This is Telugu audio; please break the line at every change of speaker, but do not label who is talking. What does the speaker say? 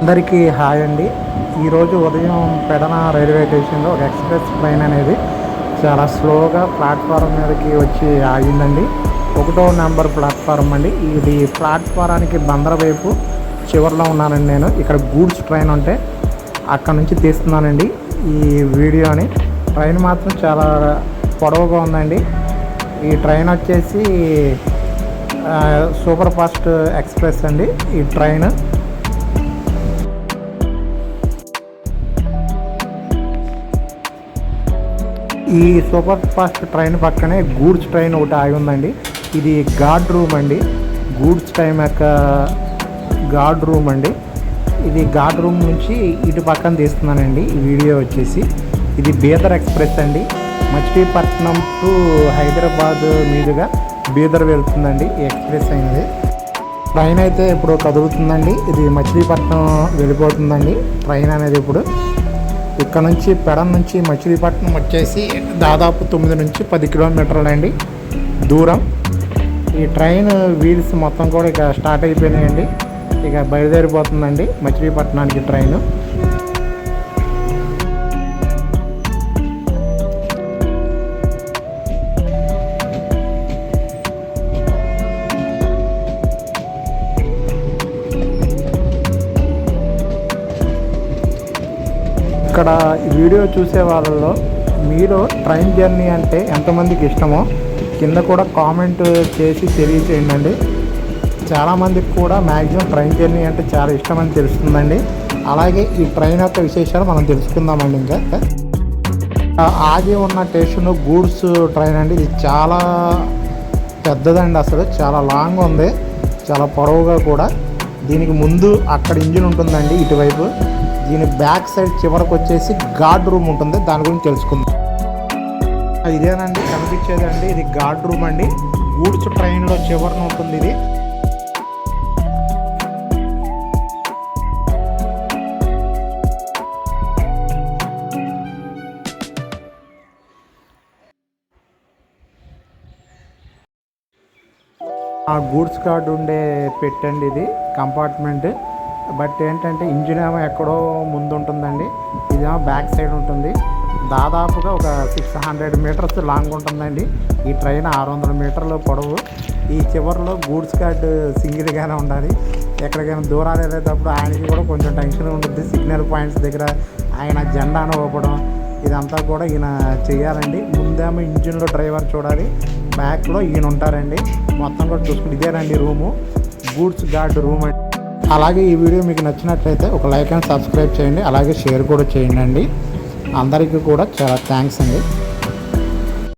అందరికీ హాయ్ అండి. ఈరోజు ఉదయం పెడన రైల్వే స్టేషన్లో ఒక ఎక్స్ప్రెస్ ట్రైన్ అనేది చాలా స్లోగా ప్లాట్ఫారం మీదకి వచ్చి ఆగిందండి. ఒకటో నెంబర్ ప్లాట్ఫారం అండి. ఇది ప్లాట్ఫారానికి బందర వైపు చివరిలో ఉన్నానండి నేను. ఇక్కడ గూడ్స్ ట్రైన్ ఉంటే అక్కడ నుంచి తీస్తున్నానండి ఈ వీడియోని. ట్రైన్ మాత్రం చాలా పొడవుగా ఉందండి. ఈ ట్రైన్ వచ్చేసి సూపర్ ఫాస్ట్ ఎక్స్ప్రెస్ అండి ఈ ట్రైన్. ఈ సూపర్ ఫాస్ట్ ట్రైన్ పక్కనే గూడ్స్ ట్రైన్ ఒకటి ఆగి ఉందండి. ఇది గార్డ్ రూమ్ అండి. గూడ్స్ ట్రైన్ యొక్క గార్డ్ రూమ్ అండి. ఇది గార్డ్ రూమ్ నుంచి ఇటు పక్కన తీస్తున్నానండి. ఈ వీడియో వచ్చేసి ఇది బీదర్ ఎక్స్ప్రెస్ అండి. మచిలీపట్నం టు హైదరాబాద్ మీదుగా బీదర్ వెళ్తుందండి ఈ ఎక్స్ప్రెస్ అయినది ట్రైన్ అయితే ఇప్పుడు కదులుతుందండి. ఇది మచిలీపట్నం వెళ్ళిపోతుందండి. ట్రైన్ అనేది ఇప్పుడు ఇక్కడ నుంచి పెడం నుంచి మచిలీపట్నం వచ్చేసి దాదాపు తొమ్మిది నుంచి పది కిలోమీటర్లు అండి. దూరం. ఈ ట్రైన్ వీల్స్ మొత్తం కూడా ఇక స్టార్ట్ అయిపోయినాయండి. ఇక బయలుదేరిపోతుందండి మచిలీపట్నానికి ట్రైన్. ఇక్కడ ఈ వీడియో చూసే వాళ్ళలో మీరు ట్రైన్ జర్నీ అంటే ఎంతమందికి ఇష్టమో కింద కూడా కామెంట్ చేసి తెలియచేయండి. చాలామందికి కూడా మ్యాక్సిమం ట్రైన్ జర్నీ అంటే చాలా ఇష్టమని తెలుస్తుందండి. అలాగే ఈ ట్రైన్ యొక్క విశేషాలు మనం తెలుసుకుందామండి ఇంకా. ఆగి ఉన్న స్టేషన్ గూడ్స్ ట్రైన్ అండి. ఇది చాలా పెద్దదండి అసలు. చాలా లాంగ్ ఉంది. చాలా పొడవుగా కూడా. దీనికి ముందు అక్కడ ఇంజిన్ ఉంటుందండి ఇటువైపు. దీని బ్యాక్ సైడ్ చివరకు వచ్చేసి గార్డ్ రూమ్ ఉంటుంది. దాని గురించి తెలుసుకుందాం. ఇదేనండి కనిపించేదండి. ఇది గార్డ్ రూమ్ అండి. గూడ్స్ ట్రైన్లో చివరన ఉంటుంది ఇది. ఆ గూడ్స్ కార్డ్ ఉండే పెట్టండి ఇది కంపార్ట్మెంట్. బట్ ఏంటంటే ఇంజిన్ ఏమో ఎక్కడో ముందు ఉంటుందండి ఇదేమో బ్యాక్ సైడ్ ఉంటుంది. దాదాపుగా ఒక సిక్స్ హండ్రెడ్ మీటర్స్ లాంగ్ ఉంటుందండి. ఈ ట్రైన్ ఆరు వందల మీటర్లు పొడవు. ఈ చివరిలో గూడ్స్ కార్డ్ సింగిల్గానే ఉండాలి. ఎక్కడికైనా దూరాలు వెళ్ళేటప్పుడు ఆయనకి కూడా కొంచెం టెన్షన్ ఉంటుంది సిగ్నల్ పాయింట్స్ దగ్గర ఆయన జెండాను ఊపడం ఇదంతా కూడా ఈయన చేయాలండి. ముందేమో ఇంజిన్లో డ్రైవర్ చూడాలి. బ్యాక్లో ఈయన ఉంటారండి మొత్తం కూడా చూసుకుంటే ఇదేనండి రూము. గూడ్స్ గార్డ్ రూమ్ అండి అలాగే ఈ వీడియో మీకు నచ్చినట్లయితే ఒక లైక్ అండ్ సబ్స్క్రైబ్ చేయండి అలాగే షేర్ కూడా చేయండి అండి. అందరికీ కూడా చాలా థ్యాంక్స్ అండి.